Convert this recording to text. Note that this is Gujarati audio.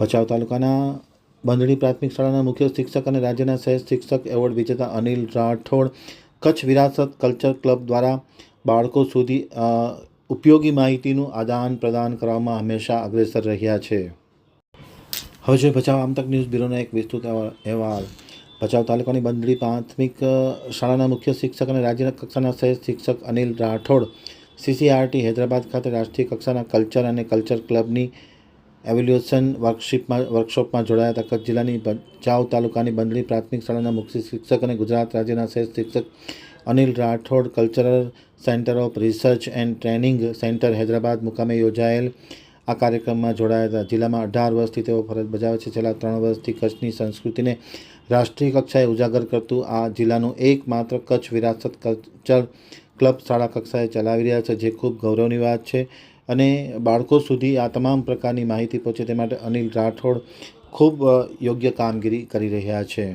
ભચાઉ તાલુકાના બંધણી પ્રાથમિક શાળાના મુખ્ય શિક્ષક અને રાજ્યના શ્રેષ્ઠ શિક્ષક એવોર્ડ વિજેતા અનિલ રાઠોડ કચ્છ વિરાસત કલ્ચર ક્લબ દ્વારા બાળકો સુધી ઉપયોગી માહિતીનું આદાન પ્રદાન કરવામાં હંમેશા અગ્રેસર રહ્યા છે. હવે જોઈએ ભચાઉ આમતક ન્યૂઝ બ્યુરોનો એક વિસ્તૃત અહેવા- અહેવાલ. ભચાઉ તાલુકાની બંદડી પ્રાથમિક શાળાના મુખ્ય શિક્ષક અને રાજ્યના કક્ષાના શ્રેષ્ઠ શિક્ષક અનિલ રાઠોડ, સીસીઆરટી હૈદરાબાદ ખાતે રાષ્ટ્રીય કક્ષાના કલ્ચર અને કલ્ચર ક્લબની એવેલ્યુએશન વર્કશીપમાં, વર્કશોપમાં જોડાયા હતા કચ્છ જિલ્લાની ભચાઉ તાલુકાની બંદલી પ્રાથમિક શાળાના મુખ્ય શિક્ષક અને ગુજરાત રાજ્યના શ્રેષ્ઠ શિક્ષક Anil Rathod, cultural centre of research and training centre Hyderabad મુકામે યોજાયેલ આ કાર્યક્રમમાં જોડાયા હતા. જિલ્લામાં અઢાર વર્ષથી તેઓ ફરજ બજાવે છે. છેલ્લા ત્રણ વર્ષથી કચ્છની સંસ્કૃતિને રાષ્ટ્રીય કક્ષાએ ઉજાગર કરતું આ જિલ્લાનું એકમાત્ર કચ્છ વિરાસત કલ્ચર ક્લબ શાળા કક્ષાએ ચલાવી રહ્યા છે, જે ખૂબ ગૌરવની વાત છે. અને બાળકો સુધી આ તમામ પ્રકારની માહિતી પહોંચે તે માટે અનિલ રાઠોડ ખૂબ યોગ્ય કામગીરી કરી રહ્યા છે.